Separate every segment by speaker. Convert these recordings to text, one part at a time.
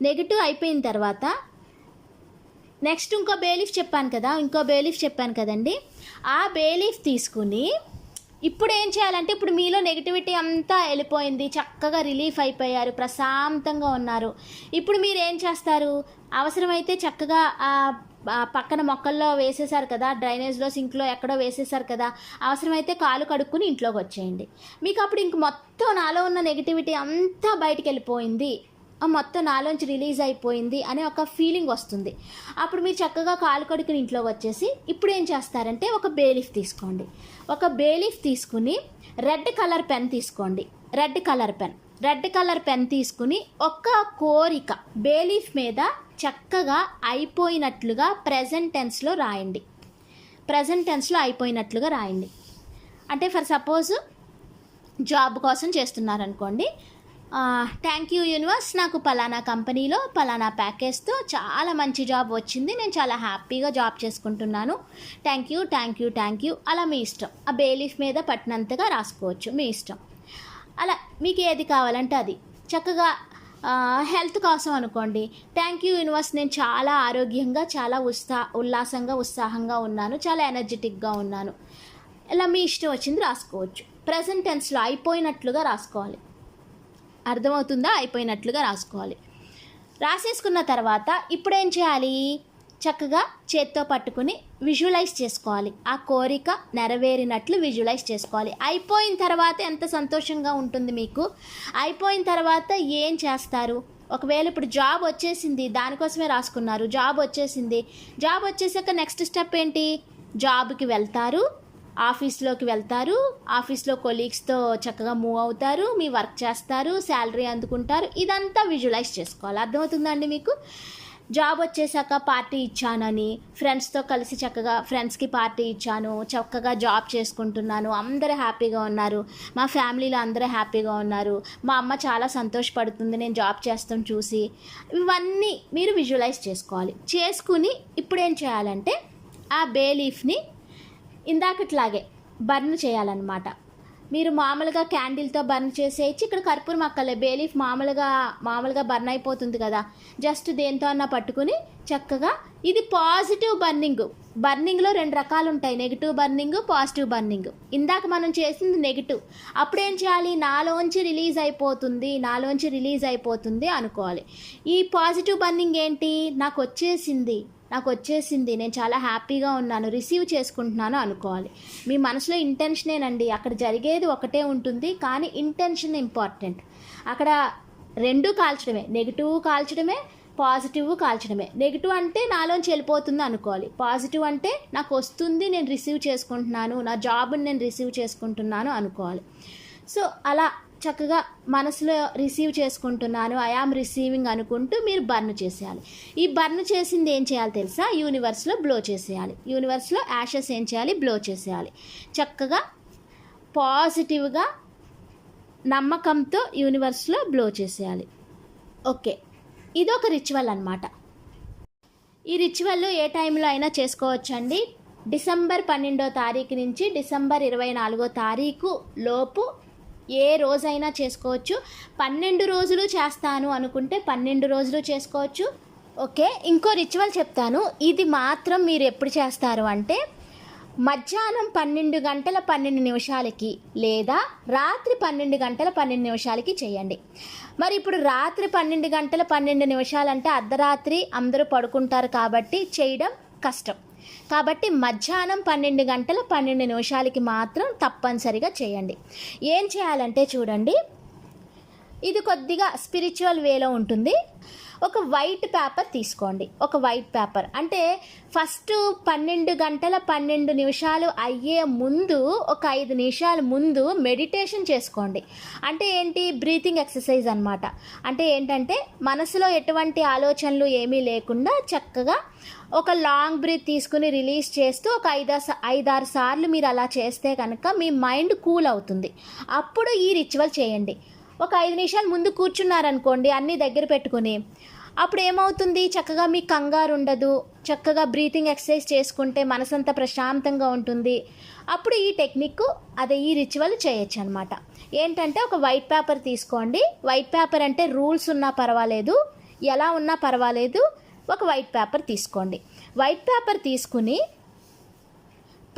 Speaker 1: Negative అయిపోయిన తర్వాత next ఇంకో బేలీఫ్ చెప్పాను కదా ఇంకో బేలీఫ్ చెప్పాను కదండి. ఆ బేలీఫ్ తీసుకుని ఇప్పుడు ఏం చేయాలంటే ఇప్పుడు మీలో నెగిటివిటీ అంతా వెళ్ళిపోయింది చక్కగా రిలీఫ్ అయిపోయారు ప్రశాంతంగా ఉన్నారు. ఇప్పుడు మీరు ఏం చేస్తారు? అవసరమైతే చక్కగా పక్కన మొక్కల్లో వేసేసారు కదా డ్రైనేజ్లో సింక్లో ఎక్కడో వేసేసారు కదా అవసరమైతే కాలు కడుక్కుని ఇంట్లోకి వచ్చేయండి. మీకు అప్పుడు ఇంక మొత్తం నాలో ఉన్న నెగిటివిటీ అంతా బయటికి వెళ్ళిపోయింది. మొత్తం నాలోంచి రిలీజ్ అయిపోయింది అనే ఒక ఫీలింగ్ వస్తుంది. అప్పుడు మీరు చక్కగా కాలు కడుకుని ఇంట్లో వచ్చేసి ఇప్పుడు ఏం చేస్తారంటే ఒక బేలీఫ్ తీసుకోండి. ఒక బేలీఫ్ తీసుకుని రెడ్ కలర్ పెన్ తీసుకోండి. Red colour pen. Red colour pen తీసుకుని ఒక కోరిక బేలీఫ్ మీద చక్కగా అయిపోయినట్లుగా ప్రజెంట్ టెన్స్లో రాయండి. ప్రజెంట్ టెన్స్లో అయిపోయినట్లుగా రాయండి. అంటే ఫర్ సపోజ్ జాబ్ కోసం చేస్తున్నారనుకోండి థ్యాంక్ యూ యూనివర్స్ నాకు పలానా కంపెనీలో పలానా ప్యాకేజ్తో చాలా మంచి జాబ్ వచ్చింది. నేను చాలా హ్యాపీగా జాబ్ చేసుకుంటున్నాను. Thank you thank you thank you అలా మీ ఇష్టం. ఆ బేలీఫ్ మీద పట్టినంతగా రాసుకోవచ్చు మీ ఇష్టం. అలా మీకు ఏది కావాలంటే అది. చక్కగా హెల్త్ కోసం అనుకోండి. థ్యాంక్ యూ యూనివర్స్ నేను చాలా ఆరోగ్యంగా చాలా ఉత్సా ఉల్లాసంగా ఉత్సాహంగా ఉన్నాను. చాలా ఎనర్జెటిక్గా ఉన్నాను. ఇలా మీ ఇష్టం వచ్చింది రాసుకోవచ్చు. ప్రజెంట్ టెన్స్లో అయిపోయినట్లుగా రాసుకోవాలి. అర్థమవుతుందా? అయిపోయినట్లుగా రాసుకోవాలి. రాసేసుకున్న తర్వాత ఇప్పుడు ఏం చేయాలి? చక్కగా చేత్తో పట్టుకుని విజువలైజ్ చేసుకోవాలి. ఆ కోరిక నెరవేరినట్లు విజువలైజ్ చేసుకోవాలి. అయిపోయిన తర్వాత ఎంత సంతోషంగా ఉంటుంది మీకు? అయిపోయిన తర్వాత ఏం చేస్తారు? ఒకవేళ ఇప్పుడు జాబ్ వచ్చేసింది దానికోసమే రాసుకున్నారు జాబ్ వచ్చేసింది. జాబ్ వచ్చేసాక నెక్స్ట్ స్టెప్ ఏంటి? జాబ్కి వెళ్తారు ఆఫీస్లోకి వెళ్తారు. ఆఫీస్లో కొలీగ్స్తో చక్కగా మూవ్ అవుతారు. మీ వర్క్ చేస్తారు. శాలరీ అందుకుంటారు. ఇదంతా విజువలైజ్ చేసుకోవాలి. అర్థమవుతుందండి మీకు? జాబ్ వచ్చేసాక పార్టీ ఇచ్చానని ఫ్రెండ్స్తో కలిసి చక్కగా ఫ్రెండ్స్కి పార్టీ ఇచ్చాను చక్కగా జాబ్ చేసుకుంటున్నాను అందరూ హ్యాపీగా ఉన్నారు. మా ఫ్యామిలీలో అందరూ హ్యాపీగా ఉన్నారు. మా అమ్మ చాలా సంతోషపడుతుంది నేను జాబ్ చేస్తాం చూసి. ఇవన్నీ మీరు విజువలైజ్ చేసుకోవాలి. చేసుకుని ఇప్పుడు ఏం చేయాలంటే ఆ బే లీఫ్ని ఇందాకట్లాగే బర్న్ చేయాలన్నమాట. మీరు మామూలుగా క్యాండిల్తో బర్న్ చేసేయచ్చు ఇక్కడ కర్పూరం అక్కలే బేలీఫ్ మామూలుగా మామూలుగా బర్న్ అయిపోతుంది కదా. జస్ట్ దేంతో అన్నా పట్టుకుని చక్కగా ఇది పాజిటివ్ బర్నింగ్. బర్నింగ్లో రెండు రకాలు ఉంటాయి నెగిటివ్ బర్నింగ్ పాజిటివ్ బర్నింగ్. ఇందాక మనం చేసింది నెగిటివ్. అప్పుడేం చేయాలి? నాలోంచి రిలీజ్ అయిపోతుంది నాలోంచి రిలీజ్ అయిపోతుంది అనుకోవాలి. ఈ పాజిటివ్ బర్నింగ్ ఏంటి? నాకు వచ్చేసింది. నాకు వచ్చేసింది నేను చాలా హ్యాపీగా ఉన్నాను. రిసీవ్ చేసుకుంటున్నాను అనుకోవాలి. మీ మనసులో ఇంటెన్షనేనండి. అక్కడ జరిగేది ఒకటే ఉంటుంది కానీ ఇంటెన్షన్ ఇంపార్టెంట్. అక్కడ రెండు కాల్చడమే. నెగిటివ్ కాల్చడమే పాజిటివ్ కాల్చడమే. నెగిటివ్ అంటే నాలోంచి వెళ్ళిపోతుంది అనుకోవాలి. పాజిటివ్ అంటే నాకు వస్తుంది నేను రిసీవ్ చేసుకుంటున్నాను. నా జాబ్ని నేను రిసీవ్ చేసుకుంటున్నాను అనుకోవాలి. సో అలా చక్కగా మనసులో రిసీవ్ చేసుకుంటున్నాను. ఐ ఆమ్ రిసీవింగ్ అనుకుంటూ మీరు బర్న్ చేసేయాలి. ఈ బర్న్ చేసింది ఏం చేయాలి తెలుసా? యూనివర్స్లో బ్లో చేసేయాలి. యూనివర్స్లో యాషెస్ ఏం చేయాలి? బ్లో చేసేయాలి. చక్కగా పాజిటివ్గా నమ్మకంతో యూనివర్స్లో బ్లో చేసేయాలి. ఓకే. ఇది ఒక రిచువల్ అనమాట ఈ రిచువల్ ఏ టైంలో అయినా చేసుకోవచ్చండి. డిసెంబర్ పన్నెండో తారీఖు నుంచి డిసెంబర్ ఇరవై నాలుగో తారీఖు లోపు ఏ రోజైనా చేసుకోవచ్చు. పన్నెండు రోజులు చేస్తాను అనుకుంటే పన్నెండు రోజులు చేసుకోవచ్చు. ఓకే? ఇంకో రిచువల్ చెప్తాను. ఇది మాత్రం మీరు ఎప్పుడు చేస్తారు అంటే మధ్యాహ్నం పన్నెండు గంటల పన్నెండు నిమిషాలకి లేదా రాత్రి పన్నెండు గంటల పన్నెండు నిమిషాలకి చేయండి. మరి ఇప్పుడు రాత్రి పన్నెండు గంటల పన్నెండు నిమిషాలంటే అర్ధరాత్రి అందరూ పడుకుంటారు కాబట్టి చేయడం కష్టం. కాబట్టి మధ్యాహ్నం పన్నెండు గంటల పన్నెండు నిమిషాలకి మాత్రం తప్పనిసరిగా చేయండి. ఏం చేయాలంటే చూడండి. ఇది కొద్దిగా స్పిరిచువల్ వేలో ఉంటుంది. ఒక వైట్ పేపర్ తీసుకోండి. ఒక వైట్ పేపర్ అంటే ఫస్ట్ పన్నెండు గంటల పన్నెండు నిమిషాలు అయ్యే ముందు ఒక ఐదు నిమిషాల ముందు మెడిటేషన్ చేసుకోండి. అంటే ఏంటి? బ్రీతింగ్ ఎక్సర్సైజ్ అనమాట అంటే ఏంటంటే మనసులో ఎటువంటి ఆలోచనలు ఏమీ లేకుండా చక్కగా ఒక లాంగ్ బ్రీత్ తీసుకుని రిలీజ్ చేస్తూ ఒక ఐదా ఐదారు సార్లు మీరు అలా చేస్తే కనుక మీ మైండ్ కూల్ అవుతుంది. అప్పుడు ఈ రిచువల్ చేయండి. ఒక ఐదు నిమిషాలు ముందు కూర్చున్నారనుకోండి అన్నీ దగ్గర పెట్టుకుని. అప్పుడు ఏమవుతుంది? చక్కగా మీ కంగారు ఉండదు. చక్కగా బ్రీతింగ్ ఎక్సర్సైజ్ చేసుకుంటే మనసంతా ప్రశాంతంగా ఉంటుంది. అప్పుడు ఈ టెక్నిక్ అదే ఈ రిచువల్ చేయొచ్చు అనమాట ఏంటంటే ఒక వైట్ పేపర్ తీసుకోండి. వైట్ పేపర్ అంటే రూల్స్ ఉన్నా పర్వాలేదు. ఎలా ఉన్నా పర్వాలేదు. ఒక వైట్ పేపర్ తీసుకోండి. వైట్ పేపర్ తీసుకుని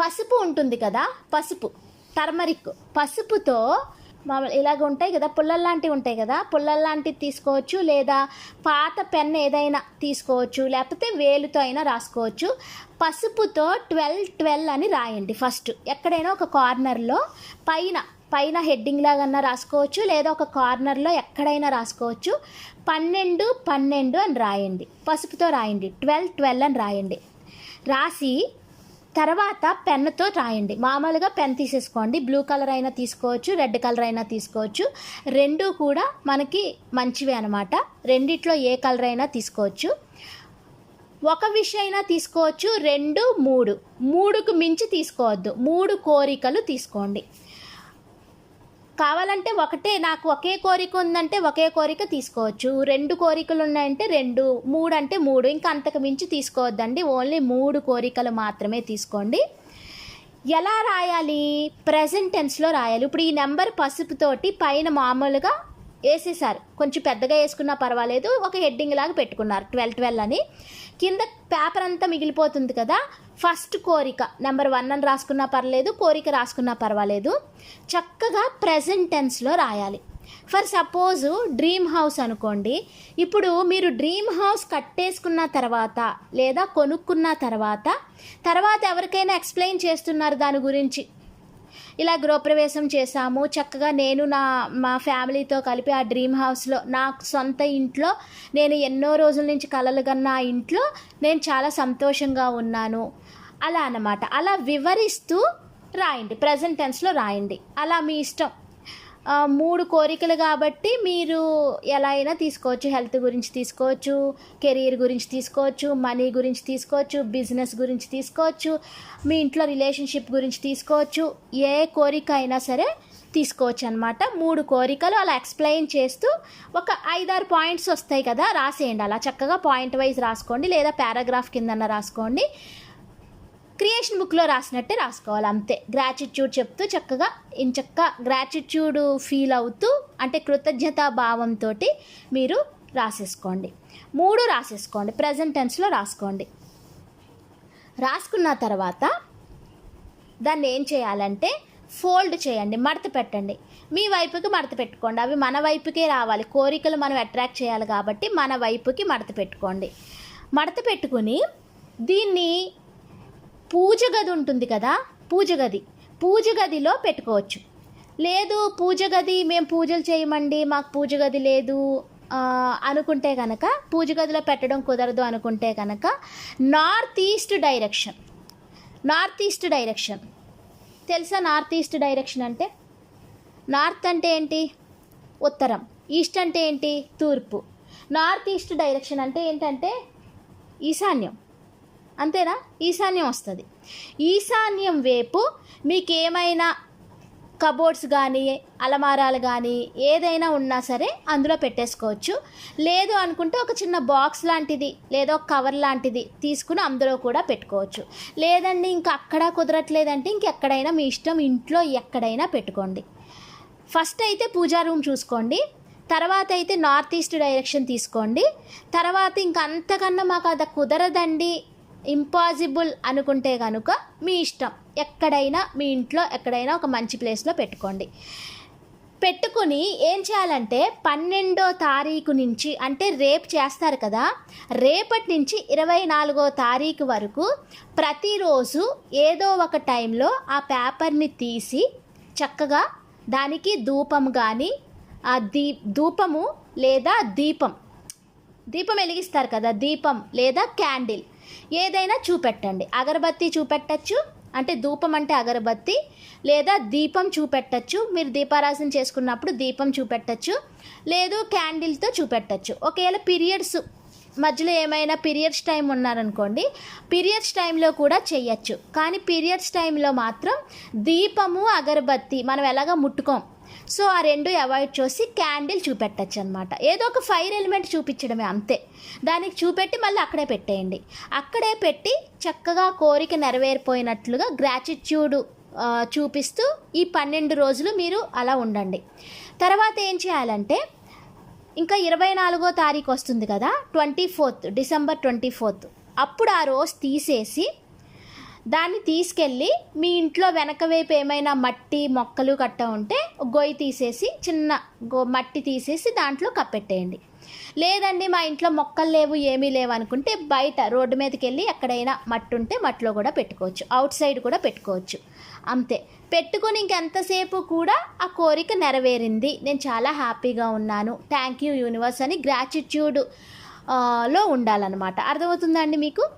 Speaker 1: పసుపు ఉంటుంది కదా? పసుపు టర్మరిక్ పసుపుతో మామూలు ఇలాగ ఉంటాయి కదా పుల్లల్లాంటివి ఉంటాయి కదా పుల్లల్లాంటివి తీసుకోవచ్చు లేదా పాత పెన్ ఏదైనా తీసుకోవచ్చు లేకపోతే వేలుతో అయినా రాసుకోవచ్చు. పసుపుతో ట్వెల్వ్ ట్వెల్వ్ అని రాయండి ఫస్ట్. ఎక్కడైనా ఒక కార్నర్లో పైన పైన హెడ్డింగ్ లాగన్నా రాసుకోవచ్చు లేదా ఒక కార్నర్లో ఎక్కడైనా రాసుకోవచ్చు. పన్నెండు పన్నెండు అని రాయండి. పసుపుతో రాయండి. ట్వెల్వ్ ట్వెల్వ్ అని రాయండి. రాసి తర్వాత పెన్నుతో రాయండి. మామూలుగా పెన్ తీసేసుకోండి. బ్లూ కలర్ అయినా తీసుకోవచ్చు రెడ్ కలర్ అయినా తీసుకోవచ్చు. రెండు కూడా మనకి మంచివే అనమాట రెండిట్లో ఏ కలర్ అయినా తీసుకోవచ్చు. ఒక విషయం అయినా తీసుకోవచ్చు. రెండు మూడు. మూడుకు మించి తీసుకోవద్దు. మూడు కోరికలు తీసుకోండి. కావాలంటే ఒకటే నాకు ఒకే కోరిక ఉందంటే ఒకే కోరిక తీసుకోవచ్చు. రెండు కోరికలు ఉన్నాయంటే రెండు మూడు అంటే మూడు. ఇంకా అంతకు మించి తీసుకోవద్దండి. ఓన్లీ మూడు కోరికలు మాత్రమే తీసుకోండి. ఎలా రాయాలి? ప్రజెంట్ టెన్స్లో రాయాలి. ఇప్పుడు ఈ నెంబర్ పసుపుతోటి పైన మామూలుగా వేసేసారు కొంచెం పెద్దగా వేసుకున్నా పర్వాలేదు ఒక హెడ్డింగ్ లాగా పెట్టుకున్నారు ట్వెల్వ్ ట్వెల్వ్ అని. కింద పేపర్ అంతా మిగిలిపోతుంది కదా ఫస్ట్ కోరిక నెంబర్ వన్ అని రాసుకున్నా పర్లేదు కోరిక రాసుకున్నా పర్వాలేదు. చక్కగా ప్రజెంట్ టెన్స్లో రాయాలి. ఫర్ సపోజ్ డ్రీమ్ హౌస్ అనుకోండి ఇప్పుడు మీరు డ్రీమ్ హౌస్ కట్టేసుకున్న తర్వాత లేదా కొనుక్కున్న తర్వాత తర్వాత ఎవరికైనా ఎక్స్ప్లెయిన్ చేస్తున్నారు దాని గురించి. ఇలా గృహప్రవేశం చేశాము. చక్కగా నేను నా మా ఫ్యామిలీతో కలిపి ఆ డ్రీమ్ హౌస్లో నా సొంత ఇంట్లో నేను ఎన్నో రోజుల నుంచి కలలు కన్న ఆ ఇంట్లో నేను చాలా సంతోషంగా ఉన్నాను. అలా అన్నమాట. అలా వివరిస్తూ రాయండి. ప్రజెంట్ టెన్స్లో రాయండి. అలా మీ ఇష్టం. మూడు కోరికలు కాబట్టి మీరు ఎలా అయినా తీసుకోవచ్చు. హెల్త్ గురించి తీసుకోవచ్చు కెరీర్ గురించి తీసుకోవచ్చు మనీ గురించి తీసుకోవచ్చు బిజినెస్ గురించి తీసుకోవచ్చు మీ ఇంట్లో రిలేషన్షిప్ గురించి తీసుకోవచ్చు. ఏ కోరిక అయినా సరే తీసుకోవచ్చు అనమాట మూడు కోరికలు అలా ఎక్స్ప్లెయిన్ చేస్తూ ఒక ఐదారు పాయింట్స్ వస్తాయి కదా రాసేయండి. అలా చక్కగా పాయింట్ వైజ్ రాసుకోండి లేదా పారాగ్రాఫ్ కిందన్న రాసుకోండి. క్రియేషన్ బుక్లో రాసినట్టే రాసుకోవాలి అంతే. గ్రాటిట్యూడ్ చెప్తూ చక్కగా ఇంచక్క గ్రాటిట్యూడ్ ఫీల్ అవుతూ అంటే కృతజ్ఞతా భావంతో మీరు రాసేసుకోండి. మూడు రాసేసుకోండి ప్రజెంట్ టెన్స్లో రాసుకోండి. రాసుకున్న తర్వాత దాన్ని ఏం చేయాలంటే ఫోల్డ్ చేయండి మడత పెట్టండి. మీ వైపుకి మడత పెట్టుకోండి. అవి మన వైపుకే రావాలి. కోరికలు మనం అట్రాక్ట్ చేయాలి కాబట్టి మన వైపుకి మడత పెట్టుకోండి. మడత పెట్టుకుని దీన్ని పూజ గది ఉంటుంది కదా పూజ గది. పూజ గదిలో పెట్టుకోవచ్చు. లేదు పూజ గది మేము పూజలు చేయమండి మాకు పూజ గది లేదు అనుకుంటే కనుక పూజ గదిలో పెట్టడం కుదరదు అనుకుంటే కనుక north east direction. North east direction. తెలుసా నార్త్ ఈస్ట్ డైరెక్షన్ అంటే? నార్త్ అంటే ఏంటి? ఉత్తరం. ఈస్ట్ అంటే ఏంటి? తూర్పు. నార్త్ ఈస్ట్ డైరెక్షన్ అంటే ఏంటంటే ఈశాన్యం. అంతేనా? ఈశాన్యం వస్తుంది. ఈశాన్యం వైపు మీకు ఏమైనా కబోర్డ్స్ కానీ అలమారాలు కానీ ఏదైనా ఉన్నా సరే అందులో పెట్టేసుకోవచ్చు. లేదు అనుకుంటే ఒక చిన్న బాక్స్ లాంటిది లేదా ఒక కవర్ లాంటిది తీసుకుని అందులో కూడా పెట్టుకోవచ్చు. లేదండి ఇంకా అక్కడ కుదరట్లేదంటే ఇంకెక్కడైనా మీ ఇష్టం ఇంట్లో ఎక్కడైనా పెట్టుకోండి. ఫస్ట్ అయితే పూజా రూమ్ చూసుకోండి. తర్వాత అయితే నార్త్ ఈస్ట్ డైరెక్షన్ తీసుకోండి. తర్వాత ఇంక అంతకన్నా మాకు అది కుదరదండి. ఇంపాసిబుల్ అనుకుంటే కనుక మీ ఇష్టం. ఎక్కడైనా మీ ఇంట్లో ఎక్కడైనా ఒక మంచి ప్లేస్లో పెట్టుకోండి. పెట్టుకుని ఏం చేయాలంటే పన్నెండో తారీఖు నుంచి అంటే రేపు చేస్తారు కదా రేపటి నుంచి ఇరవై నాలుగో తారీఖు వరకు ప్రతిరోజు ఏదో ఒక టైంలో ఆ పేపర్ని తీసి చక్కగా దానికి ధూపం కానీ ఆ దీ ధూపము లేదా దీపం దీపం వెలిగిస్తారు కదా దీపం లేదా క్యాండిల్ ఏదైనా చూపెట్టండి. అగరబత్తి చూపెట్టచ్చు. అంటే ధూపం అంటే అగరబత్తి. లేదా దీపం చూపెట్టచ్చు. మీరు దీపారాసన చేసుకున్నప్పుడు దీపం చూపెట్టచ్చు. లేదు క్యాండిల్తో చూపెట్టచ్చు. ఒకవేళ పీరియడ్స్ మధ్యలో ఏమైనా పీరియడ్స్ టైం ఉన్నారనుకోండి పీరియడ్స్ టైంలో కూడా చేయొచ్చు. కానీ పీరియడ్స్ టైంలో మాత్రం దీపము అగరబత్తి మనం ఎలాగ ముట్టుకోం? సో ఆ రెండు అవాయిడ్ చేసి క్యాండిల్ చూపెట్టచ్చు అనమాట ఏదో ఒక ఫైర్ ఎలిమెంట్ చూపించడమే అంతే. దానికి చూపెట్టి మళ్ళీ అక్కడే పెట్టేయండి. అక్కడే పెట్టి చక్కగా కోరిక నెరవేరిపోయినట్లుగా గ్రాటిట్యూడ్ చూపిస్తూ ఈ పన్నెండు రోజులు మీరు అలా ఉండండి. తర్వాత ఏం చేయాలంటే ఇంకా ఇరవై నాలుగో తారీఖు వస్తుంది కదా twenty fourth December twenty fourth. అప్పుడు ఆ రోజు తీసేసి దాన్ని తీసుకెళ్ళి మీ ఇంట్లో వెనక వైపు ఏమైనా మట్టి మొక్కలు కట్ట ఉంటే గొయ్యి తీసేసి చిన్న గో మట్టి తీసేసి దాంట్లో కప్పెట్టేయండి. లేదండి మా ఇంట్లో మొక్కలు లేవు ఏమీ లేవు అనుకుంటే బయట రోడ్డు మీదకి వెళ్ళి ఎక్కడైనా మట్టి ఉంటే మట్టిలో కూడా పెట్టుకోవచ్చు. అవుట్ సైడ్ కూడా పెట్టుకోవచ్చు. అంతే. పెట్టుకొని ఇంకెంతసేపు కూడా ఆ కోరిక నెరవేరింది. నేను చాలా హ్యాపీగా ఉన్నాను. థ్యాంక్ యూ యూనివర్స్ అని గ్రాటిట్యూడ్లో ఉండాలన్నమాట. అర్థమవుతుందండి మీకు?